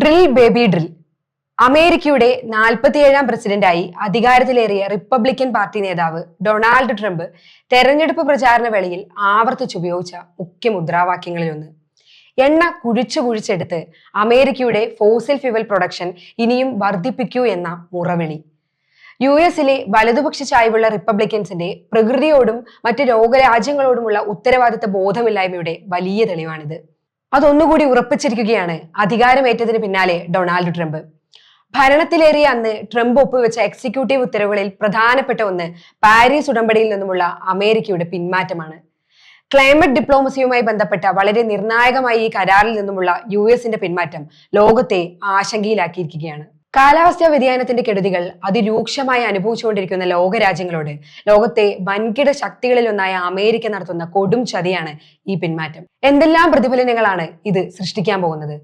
Drill baby drill. അമേരിക്കയുടെ നാൽപ്പത്തിയേഴാം പ്രസിഡന്റായി അധികാരത്തിലേറിയ റിപ്പബ്ലിക്കൻ പാർട്ടി നേതാവ് ഡൊണാൾഡ് ട്രംപ് തെരഞ്ഞെടുപ്പ് പ്രചാരണ വേളയിൽ ആവർത്തിച്ചുപയോഗിച്ച മുഖ്യ മുദ്രാവാക്യങ്ങളിലൊന്ന്. എണ്ണ കുഴിച്ചു കുഴിച്ചെടുത്ത് അമേരിക്കയുടെ ഫോസിൽ ഫ്യൂവൽ പ്രൊഡക്ഷൻ ഇനിയും വർദ്ധിപ്പിക്കൂ എന്ന മുറവിളി. യു എസിലെ വലതുപക്ഷ ചായ്വുള്ള റിപ്പബ്ലിക്കൻസിന്റെ പ്രകൃതിയോടും മറ്റ് ലോകരാജ്യങ്ങളോടുമുള്ള ഉത്തരവാദിത്ത ബോധമില്ലായ്മയുടെ വലിയ തെളിവാണിത്. അതൊന്നുകൂടി ഉറപ്പിച്ചിരിക്കുകയാണ് അധികാരമേറ്റതിന് പിന്നാലെ ഡൊണാൾഡ് ട്രംപ്. ഭരണത്തിലേറിയ അന്ന് ട്രംപ് ഒപ്പുവെച്ച എക്സിക്യൂട്ടീവ് ഉത്തരവുകളിൽ പ്രധാനപ്പെട്ട ഒന്ന് പാരീസ് ഉടമ്പടിയിൽ നിന്നുമുള്ള അമേരിക്കയുടെ പിന്മാറ്റമാണ്. ക്ലൈമറ്റ് ഡിപ്ലോമസിയുമായി ബന്ധപ്പെട്ട വളരെ നിർണായകമായ ഈ കരാറിൽ നിന്നുമുള്ള യു എസിന്റെ പിന്മാറ്റം ലോകത്തെ ആശങ്കയിലാക്കിയിരിക്കുകയാണ്. കാലാവസ്ഥാ വ്യതിയാനത്തിന്റെ കെടുതികൾ അതിരൂക്ഷമായി അനുഭവിച്ചുകൊണ്ടിരിക്കുന്ന ലോകരാജ്യങ്ങളോട് ലോകത്തെ വൻകിട ശക്തികളിൽ ഒന്നായ അമേരിക്ക നടത്തുന്ന കൊടും ചതിയാണ് ഈ പിന്മാറ്റം. എന്തെല്ലാം പ്രതിഫലനങ്ങളാണ് ഇത് സൃഷ്ടിക്കാൻ പോകുന്നത്?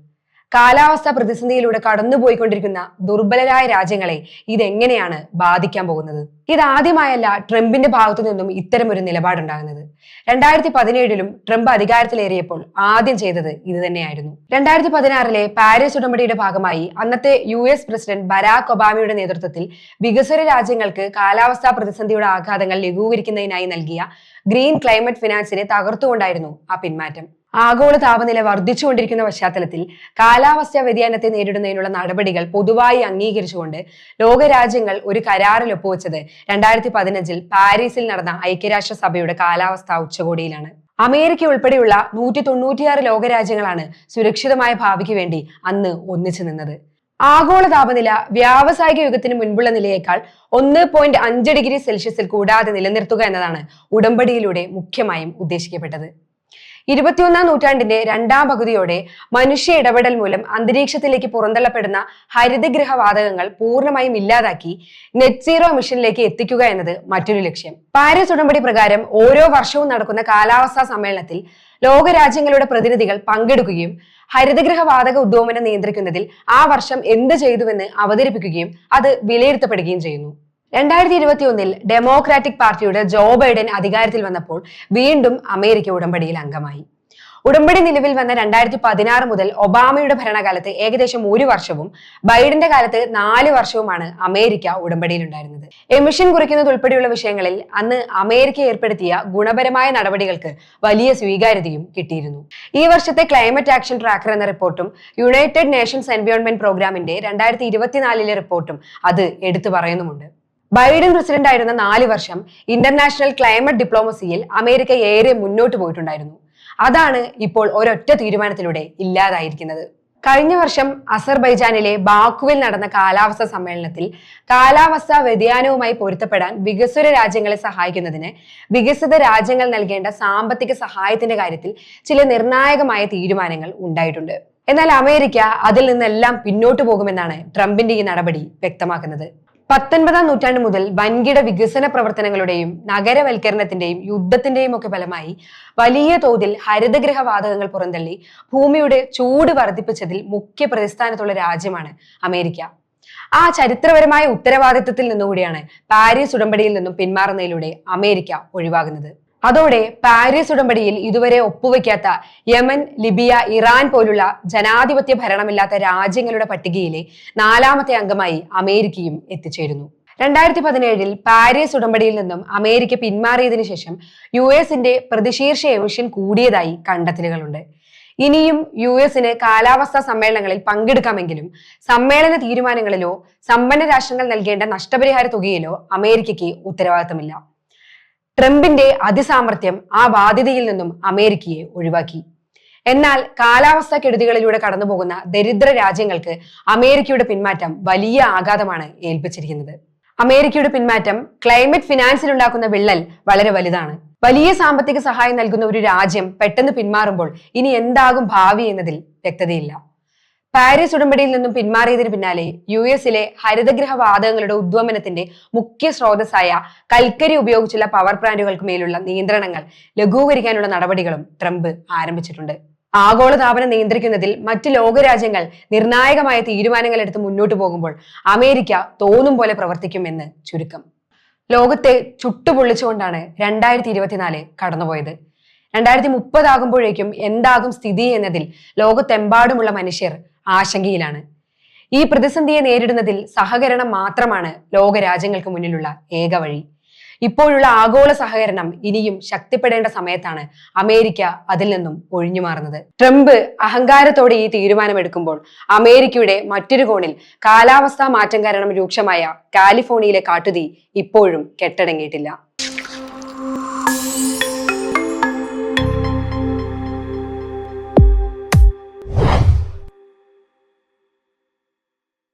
കാലാവസ്ഥാ പ്രതിസന്ധിയിലൂടെ കടന്നുപോയിക്കൊണ്ടിരിക്കുന്ന ദുർബലരായ രാജ്യങ്ങളെ ഇതെങ്ങനെയാണ് ബാധിക്കാൻ പോകുന്നത്? ഇതാദ്യമായല്ല ട്രംപിന്റെ ഭാഗത്തു നിന്നും ഇത്തരം ഒരു നിലപാടുണ്ടാകുന്നത്. രണ്ടായിരത്തി പതിനേഴിലും ട്രംപ് അധികാരത്തിലേറിയപ്പോൾ ആദ്യം ചെയ്തത് ഇത് തന്നെയായിരുന്നു. രണ്ടായിരത്തി പതിനാറിലെ പാരീസ് ഉടമ്പടിയുടെ ഭാഗമായി അന്നത്തെ യു എസ് പ്രസിഡന്റ് ബരാക് ഒബാമയുടെ നേതൃത്വത്തിൽ വികസ്വര രാജ്യങ്ങൾക്ക് കാലാവസ്ഥാ പ്രതിസന്ധിയുടെ ആഘാതങ്ങൾ ലഘൂകരിക്കുന്നതിനായി നൽകിയ ഗ്രീൻ ക്ലൈമറ്റ് ഫിനാൻസിനെ തകർത്തുകൊണ്ടായിരുന്നു ആ പിന്മാറ്റം. ആഗോള താപനില വർദ്ധിച്ചുകൊണ്ടിരിക്കുന്ന പശ്ചാത്തലത്തിൽ കാലാവസ്ഥാ വ്യതിയാനത്തെ നേരിടുന്നതിനുള്ള നടപടികൾ പൊതുവായി അംഗീകരിച്ചുകൊണ്ട് ലോകരാജ്യങ്ങൾ ഒരു കരാറിൽ ഒപ്പുവെച്ചത് രണ്ടായിരത്തി പതിനഞ്ചിൽ പാരീസിൽ നടന്ന ഐക്യരാഷ്ട്ര സഭയുടെ കാലാവസ്ഥാ ഉച്ചകോടിയിലാണ്. അമേരിക്ക ഉൾപ്പെടെയുള്ള നൂറ്റി തൊണ്ണൂറ്റിയാറ് ലോകരാജ്യങ്ങളാണ് സുരക്ഷിതമായ ഭാവിക്ക് വേണ്ടി അന്ന് ഒന്നിച്ചു നിന്നത്. ആഗോള താപനില വ്യാവസായിക യുഗത്തിന് മുൻപുള്ള നിലയേക്കാൾ ഒന്ന് പോയിന്റ് അഞ്ച് ഡിഗ്രി സെൽഷ്യസിൽ കൂടാതെ നിലനിർത്തുക എന്നതാണ് ഉടമ്പടിയിലൂടെ മുഖ്യമായും ഉദ്ദേശിക്കപ്പെട്ടത്. ഇരുപത്തിയൊന്നാം നൂറ്റാണ്ടിന്റെ രണ്ടാം പകുതിയോടെ മനുഷ്യ ഇടപെടൽ മൂലം അന്തരീക്ഷത്തിലേക്ക് പുറന്തള്ളപ്പെടുന്ന ഹരിതഗൃഹ വാതകങ്ങൾ പൂർണമായും ഇല്ലാതാക്കി നെറ്റ് സീറോ മിഷനിലേക്ക് എത്തിക്കുക എന്നത് മറ്റൊരു ലക്ഷ്യം. പാരീസ് ഉടമ്പടി പ്രകാരം ഓരോ വർഷവും നടക്കുന്ന കാലാവസ്ഥാ സമ്മേളനത്തിൽ ലോകരാജ്യങ്ങളുടെ പ്രതിനിധികൾ പങ്കെടുക്കുകയും ഹരിതഗൃഹ വാതക ഉദ്വമനം നിയന്ത്രിക്കുന്നതിൽ ആ വർഷം എന്ത് ചെയ്തുവെന്ന് അവതരിപ്പിക്കുകയും അത് വിലയിരുത്തപ്പെടുകയും ചെയ്യുന്നു. രണ്ടായിരത്തി ഇരുപത്തി ഒന്നിൽ ഡെമോക്രാറ്റിക് പാർട്ടിയുടെ ജോ ബൈഡൻ അധികാരത്തിൽ വന്നപ്പോൾ വീണ്ടും അമേരിക്ക ഉടമ്പടിയിൽ അംഗമായി. ഉടമ്പടി നിലവിൽ വന്ന രണ്ടായിരത്തി പതിനാറ് മുതൽ ഒബാമയുടെ ഭരണകാലത്ത് ഏകദേശം ഒരു വർഷവും ബൈഡന്റെ കാലത്ത് നാല് വർഷവുമാണ് അമേരിക്ക ഉടമ്പടിയിൽ ഉണ്ടായിരുന്നത്. എമിഷൻ കുറയ്ക്കുന്നത് ഉൾപ്പെടെയുള്ള വിഷയങ്ങളിൽ അന്ന് അമേരിക്ക ഏർപ്പെടുത്തിയ ഗുണപരമായ നടപടികൾക്ക് വലിയ സ്വീകാര്യതയും കിട്ടിയിരുന്നു. ഈ വർഷത്തെ ക്ലൈമറ്റ് ആക്ഷൻ ട്രാക്കർ എന്ന റിപ്പോർട്ടും യുണൈറ്റഡ് നേഷൻസ് എൻവയോൺമെന്റ് പ്രോഗ്രാമിന്റെ രണ്ടായിരത്തി ഇരുപത്തിനാലിലെ റിപ്പോർട്ടും അത് എടുത്തു പറയുന്നുമുണ്ട്. ബൈഡൻ പ്രസിഡന്റ് ആയിരുന്ന നാല് വർഷം ഇന്റർനാഷണൽ ക്ലൈമറ്റ് ഡിപ്ലോമസിയിൽ അമേരിക്ക ഏറെ മുന്നോട്ട് പോയിട്ടുണ്ടായിരുന്നു. അതാണ് ഇപ്പോൾ ഒരൊറ്റ തീരുമാനത്തിലൂടെ ഇല്ലാതായിരിക്കുന്നത്. കഴിഞ്ഞ വർഷം അസർബൈജാനിലെ ബാക്കുവിൽ നടന്ന കാലാവസ്ഥാ സമ്മേളനത്തിൽ കാലാവസ്ഥാ വ്യതിയാനവുമായി പൊരുത്തപ്പെടാൻ വികസ്വര രാജ്യങ്ങളെ സഹായിക്കുന്നതിന് വികസിത രാജ്യങ്ങൾ നൽകേണ്ട സാമ്പത്തിക സഹായത്തിന്റെ കാര്യത്തിൽ ചില നിർണായകമായ തീരുമാനങ്ങൾ ഉണ്ടായിട്ടുണ്ട്. എന്നാൽ അമേരിക്ക അതിൽ നിന്നെല്ലാം പിന്നോട്ടു പോകുമെന്നാണ് ട്രംപിന്റെ ഈ നടപടി വ്യക്തമാക്കുന്നത്. പത്തൊൻപതാം നൂറ്റാണ്ട് മുതൽ വൻകിട വികസന പ്രവർത്തനങ്ങളുടെയും നഗരവൽക്കരണത്തിന്റെയും യുദ്ധത്തിന്റെയും ഒക്കെ ഫലമായി വലിയ തോതിൽ ഹരിതഗ്രഹ വാതകങ്ങൾ പുറന്തള്ളി ഭൂമിയുടെ ചൂട് വർദ്ധിപ്പിച്ചതിൽ മുഖ്യ പ്രതിസ്ഥാനത്തുള്ള രാജ്യമാണ് അമേരിക്ക. ആ ചരിത്രപരമായ ഉത്തരവാദിത്വത്തിൽ നിന്നുകൂടിയാണ് പാരീസ് ഉടമ്പടിയിൽ നിന്നും പിന്മാറുന്നതിലൂടെ അമേരിക്ക ഒഴിവാകുന്നത്. അതോടെ പാരീസ് ഉടമ്പടിയിൽ ഇതുവരെ ഒപ്പുവെക്കാത്ത യമൻ ലിബിയ ഇറാൻ പോലുള്ള ജനാധിപത്യ ഭരണമില്ലാത്ത രാജ്യങ്ങളുടെ പട്ടികയിലെ നാലാമത്തെ അംഗമായി അമേരിക്കയും എത്തിച്ചേരുന്നു. രണ്ടായിരത്തി പതിനേഴിൽ പാരീസ് ഉടമ്പടിയിൽ നിന്നും അമേരിക്ക പിന്മാറിയതിനു ശേഷം യു എസിന്റെ പ്രതിശീർഷ എമിഷൻ കൂടിയതായി കണ്ടെത്തലുകളുണ്ട്. ഇനിയും യു എസിന് കാലാവസ്ഥാ സമ്മേളനങ്ങളിൽ പങ്കെടുക്കാമെങ്കിലും സമ്മേളന തീരുമാനങ്ങളിലോ സമ്പന്ന രാഷ്ട്രങ്ങൾ നൽകേണ്ട നഷ്ടപരിഹാര തുകയിലോ അമേരിക്കയ്ക്ക് ഉത്തരവാദിത്തമില്ല. ട്രംപിന്റെ അതിസാമർഥ്യം ആ ബാധ്യതയിൽ നിന്നും അമേരിക്കയെ ഒഴിവാക്കി. എന്നാൽ കാലാവസ്ഥാ കെടുതികളിലൂടെ കടന്നുപോകുന്ന ദരിദ്ര രാജ്യങ്ങൾക്ക് അമേരിക്കയുടെ പിന്മാറ്റം വലിയ ആഘാതമാണ് ഏൽപ്പിച്ചിരിക്കുന്നത്. അമേരിക്കയുടെ പിന്മാറ്റം ക്ലൈമറ്റ് ഫിനാൻസിൽ ഉണ്ടാക്കുന്ന വിള്ളൽ വളരെ വലുതാണ്. വലിയ സാമ്പത്തിക സഹായം നൽകുന്ന ഒരു രാജ്യം പെട്ടെന്ന് പിന്മാറുമ്പോൾ ഇനി എന്താകും ഭാവി എന്നതിൽ വ്യക്തതയില്ല. പാരീസ് ഉടമ്പടിയിൽ നിന്നും പിന്മാറിയതിന് പിന്നാലെ യു എസിലെ ഹരിതഗ്രഹ വാതകങ്ങളുടെ ഉദ്വമനത്തിന്റെ മുഖ്യ സ്രോതസ്സായ കൽക്കരി ഉപയോഗിച്ചുള്ള പവർ പ്ലാന്റുകൾക്ക് മേലുള്ള നിയന്ത്രണങ്ങൾ ലഘൂകരിക്കാനുള്ള നടപടികളും ട്രംപ് ആരംഭിച്ചിട്ടുണ്ട്. ആഗോളതാപനം നിയന്ത്രിക്കുന്നതിൽ മറ്റ് ലോകരാജ്യങ്ങൾ നിർണായകമായ തീരുമാനങ്ങൾ എടുത്ത് മുന്നോട്ട് പോകുമ്പോൾ അമേരിക്ക തോന്നും പോലെ പ്രവർത്തിക്കുമെന്ന് ചുരുക്കം. ലോകത്തെ ചുട്ടുപൊള്ളിച്ചുകൊണ്ടാണ് രണ്ടായിരത്തി ഇരുപത്തിനാല് കടന്നുപോയത്. രണ്ടായിരത്തി മുപ്പതാകുമ്പോഴേക്കും എന്താകും സ്ഥിതി എന്നതിൽ ലോകത്തെമ്പാടുമുള്ള മനുഷ്യർ ആശങ്കയിലാണ്. ഈ പ്രതിസന്ധിയെ നേരിടുന്നതിൽ സഹകരണം മാത്രമാണ് ലോകരാജ്യങ്ങൾക്ക് മുന്നിലുള്ള ഏക വഴി. ഇപ്പോഴുള്ള ആഗോള സഹകരണം ഇനിയും ശക്തിപ്പെടേണ്ട സമയത്താണ് അമേരിക്ക അതിൽ നിന്നും ഒഴിഞ്ഞു മാറുന്നത്. ട്രംപ് അഹങ്കാരത്തോടെ ഈ തീരുമാനമെടുക്കുമ്പോൾ അമേരിക്കയുടെ മറ്റൊരു കോണിൽ കാലാവസ്ഥാ മാറ്റം കാരണം രൂക്ഷമായ കാലിഫോർണിയയിലെ കാട്ടുതീ ഇപ്പോഴും കെട്ടടങ്ങിയിട്ടില്ല.